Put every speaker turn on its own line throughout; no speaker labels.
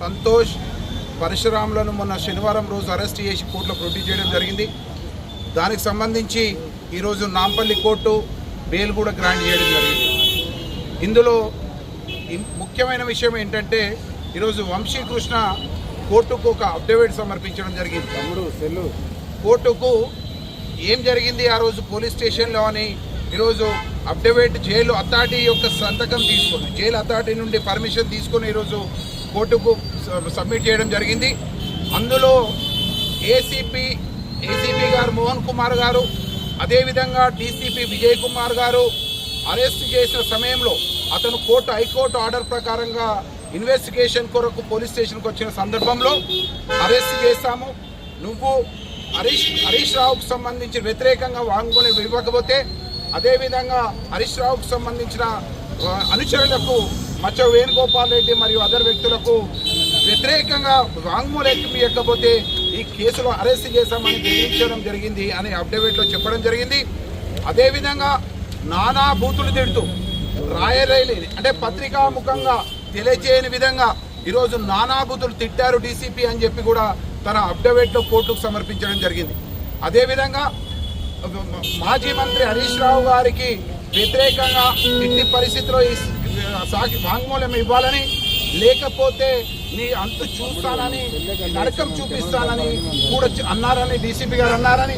సంతోష్ పరశురాములను మొన్న శనివారం రోజు అరెస్ట్ చేసి కోర్టులో ప్రొడ్యూస్ చేయడం జరిగింది. దానికి సంబంధించి ఈరోజు నాంపల్లి కోర్టు బెయిల్ కూడా గ్రాంట్ చేయడం జరిగింది. ఇందులో ముఖ్యమైన విషయం ఏంటంటే ఈరోజు వంశీకృష్ణ కోర్టుకు ఒక అఫిడవిట్ సమర్పించడం జరిగింది.
తమ్ముడు సెల్లు.
కోర్టుకు ఏం జరిగింది ఆ రోజు పోలీస్ స్టేషన్లో అని ఈరోజు అఫిడవిట్ జైలు అథారిటీ యొక్క సంతకం తీసుకొని జైలు అథారిటీ నుండి పర్మిషన్ తీసుకొని ఈరోజు కోర్టుకు సబ్మిట్ చేయడం జరిగింది. అందులో ఏసీపీ ఏసీపీ గారు మోహన్ కుమార్ గారు అదేవిధంగా డీసీపీ విజయ్ కుమార్ గారు అరెస్ట్ చేసిన సమయంలో అతను కోర్టు హైకోర్టు ఆర్డర్ ప్రకారంగా ఇన్వెస్టిగేషన్ కొరకు పోలీస్ స్టేషన్కి వచ్చిన సందర్భంలో అరెస్ట్ చేశాము. నువ్వు హరీష్ హరీష్ రావుకు సంబంధించి వ్యతిరేకంగా వాంగ్మూలం ఇవ్వకపోతే అదేవిధంగా హరీష్ రావుకు సంబంధించిన అనుచరులకు మచ్చ వేణుగోపాల్ రెడ్డి మరియు అదర్ వ్యక్తులకు వ్యతిరేకంగా వాంగ్మూలం ఇవ్వకపోతే ఈ కేసులో అరెస్ట్ చేశామని బెదిరించడం జరిగింది అని అఫిడవిట్లో చెప్పడం జరిగింది. అదేవిధంగా నానా బూతులు తిడుతూ రాయరైలి అంటే పత్రికాముఖంగా తెలియజేయని విధంగా ఈరోజు నానా బూతులు తిట్టారు డీసీపీ అని చెప్పి కూడా తన అఫిడవిట్లో కోర్టుకు సమర్పించడం జరిగింది. అదేవిధంగా మాజీ మంత్రి హరీష్ రావు గారికి వ్యతిరేకంగా ఇంటి పరిస్థితిలో ఈ సాకి వాంగ్మూలం ఇవ్వాలని లేకపోతే నీ అంతు చూస్తానని నరకం చూపిస్తానని కూడా అన్నారని డీసీపీ గారు అన్నారని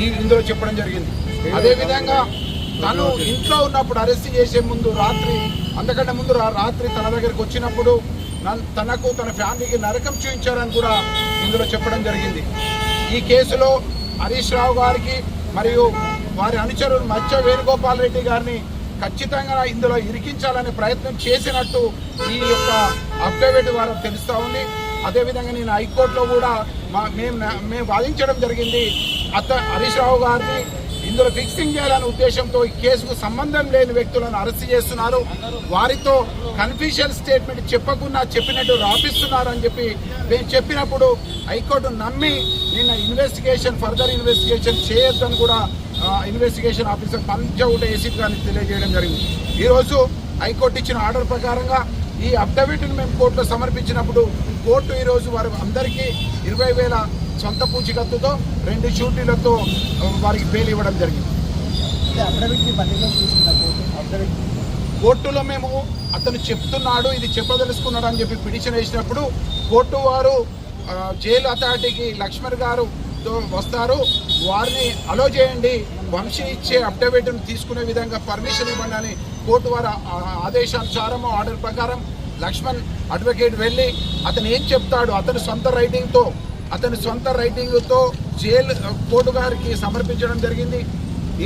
ఈ ఇందులో చెప్పడం జరిగింది. అదేవిధంగా తను ఇంట్లో ఉన్నప్పుడు అరెస్ట్ చేసే ముందు రాత్రి అంతకంటే ముందు రాత్రి తన దగ్గరికి వచ్చినప్పుడు తనకు తన ఫ్యామిలీకి నరకం చూపించారని కూడా ఇందులో చెప్పడం జరిగింది. ఈ కేసులో హరీష్ రావు గారికి మరియు వారి అనుచరులు మచ్చ వేణుగోపాల్ రెడ్డి గారిని ఖచ్చితంగా ఇందులో ఇరికించాలనే ప్రయత్నం చేసినట్టు ఈ యొక్క అఫిడవిట్ ద్వారా తెలుస్తూ ఉంది. అదేవిధంగా నేను హైకోర్టులో కూడా మా మేము మేము వాదించడం జరిగింది. అత్త హరీష్ రావు గారిని ఇందులో ఫిక్సింగ్ చేయాలనే ఉద్దేశంతో ఈ కేసుకు సంబంధం లేని వ్యక్తులను అరెస్ట్ చేస్తున్నారు. వారితో కన్ఫ్యూషన్ స్టేట్మెంట్ చెప్పకుండా చెప్పినట్టు రాపిస్తున్నారు అని చెప్పి మేము చెప్పినప్పుడు హైకోర్టు నమ్మి నిన్న ఇన్వెస్టిగేషన్ ఫర్దర్ ఇన్వెస్టిగేషన్ చేయొద్దని కూడా ఇన్వెస్టిగేషన్ ఆఫీసర్ పంచవుట ఏసీపీ గారిని తెలియజేయడం జరిగింది. ఈరోజు హైకోర్టు ఇచ్చిన ఆర్డర్ ప్రకారంగా ఈ అఫిడవిట్ను మేము కోర్టులో సమర్పించినప్పుడు కోర్టు ఈరోజు వారి అందరికీ ఇరవై వేల సొంత పూచికత్తుతో రెండు షూటీలతో వారికి బెయిల్ ఇవ్వడం జరిగింది. కోర్టులో మేము అతను చెప్తున్నాడు ఇది చెప్పదలుచుకున్నాడు అని చెప్పి పిటిషన్ వేసినప్పుడు కోర్టు వారు జైలు అథారిటీకి లక్ష్మణ్ గారు వస్తారు. వారిని అలో చేయండి వంశీ ఇచ్చే అఫిడవిట్ను తీసుకునే విధంగా పర్మిషన్ ఇవ్వండి అని కోర్టు వారి ఆదేశానుసారం ఆర్డర్ ప్రకారం లక్ష్మణ్ అడ్వకేట్ వెళ్ళి అతను ఏం చెప్తాడు అతని సొంత రైటింగ్తో అతని సొంత రైటింగ్తో జైలు కోర్టు గారికి సమర్పించడం జరిగింది.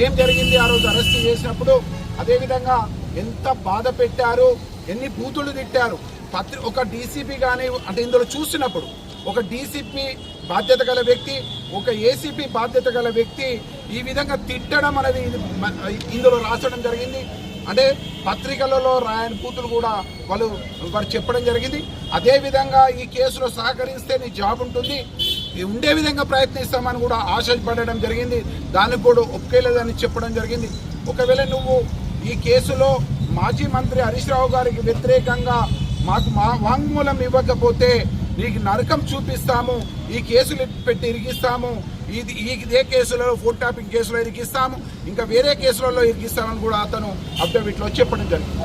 ఏం జరిగింది? ఆ రోజు అరెస్ట్ చేసినప్పుడు అదేవిధంగా ఎంత బాధ పెట్టారు? ఎన్ని బూతులు తిట్టారు? పత్రి ఒక డీసీపీ కానీ అంటే ఇందులో చూసినప్పుడు ఒక డీసీపీ బాధ్యత గల వ్యక్తి ఒక ఏసీపీ బాధ్యత గల వ్యక్తి ఈ విధంగా తిట్టడం అనేది ఇందులో రాసడం జరిగింది. అంటే పత్రికలలో రాయని కూతురు కూడా వాళ్ళు వారు చెప్పడం జరిగింది. అదేవిధంగా ఈ కేసులో సహకరిస్తే నీ జాబ్ ఉంటుంది. ఉండే విధంగా ప్రయత్నిస్తామని కూడా ఆశపడడం జరిగింది. దానికి కూడా ఒప్పుకోలేదని చెప్పడం జరిగింది. ఒకవేళ నువ్వు ఈ కేసులో మాజీ మంత్రి హరీష్ రావు గారికి వ్యతిరేకంగా మాకు మా వాంగ్మూలం ఇవ్వకపోతే నీకు నరకం చూపిస్తాము ఈ కేసులు పెట్టి ఇరిగిస్తాము ఇది ఈ ఇదే కేసులో ఫుడ్ టాపింగ్ కేసులో ఇరికిస్తాము ఇంకా వేరే కేసులలో ఇరికిస్తామని కూడా అతను అఫిడవిట్లో చెప్పడం జరిగింది.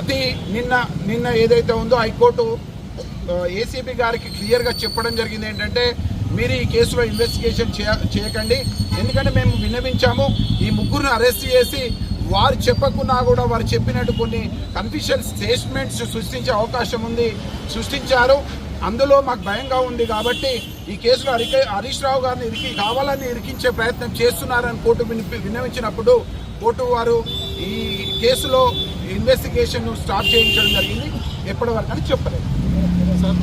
అది నిన్న నిన్న ఏదైతే ఉందో హైకోర్టు ఏసీబీ గారికి క్లియర్గా చెప్పడం జరిగింది ఏంటంటే మీరు ఈ కేసులో ఇన్వెస్టిగేషన్ చేయ చేయకండి. ఎందుకంటే మేము విన్నవించాము ఈ ముగ్గురిని అరెస్ట్ చేసి వారు చెప్పకున్నా కూడా వారు చెప్పినట్టు కొన్ని కన్ఫ్యూషన్ స్టేట్మెంట్స్ సృష్టించే అవకాశం ఉంది. సృష్టించారు. అందులో మాకు భయంగా ఉంది కాబట్టి ఈ కేసులో హరిక హరీష్ రావు గారిని ఇరికి కావాలని ఇరికించే ప్రయత్నం చేస్తున్నారని కోర్టు వినిపి విన్నవించినప్పుడు కోర్టు వారు ఈ కేసులో ఇన్వెస్టిగేషన్ స్టార్ట్ చేయించడం జరిగింది. ఎప్పటి వరకు అని చెప్పలేదు.
సార్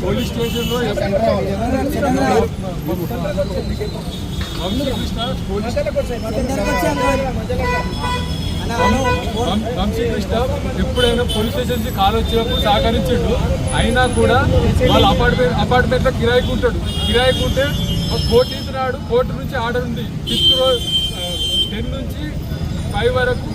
పోలీస్ స్టేషన్లో వంశీకృష్ణ పోలీస్ వం- వంశీకృష్ణ ఎప్పుడైనా పోలీస్ స్టేషన్కి కాల్ వచ్చినప్పుడు సహకరించిండు. అయినా కూడా వాళ్ళ అపార్ట్మెంట్ అపార్ట్మెంట్లో కిరాయికి ఉంటాడు కిరాయికి ఉంటే కోర్టు నాడు కోర్టు నుంచి ఆర్డర్ ఉంది. ఫిఫ్త్ రోజు టెన్ నుంచి ఫైవ్ వరకు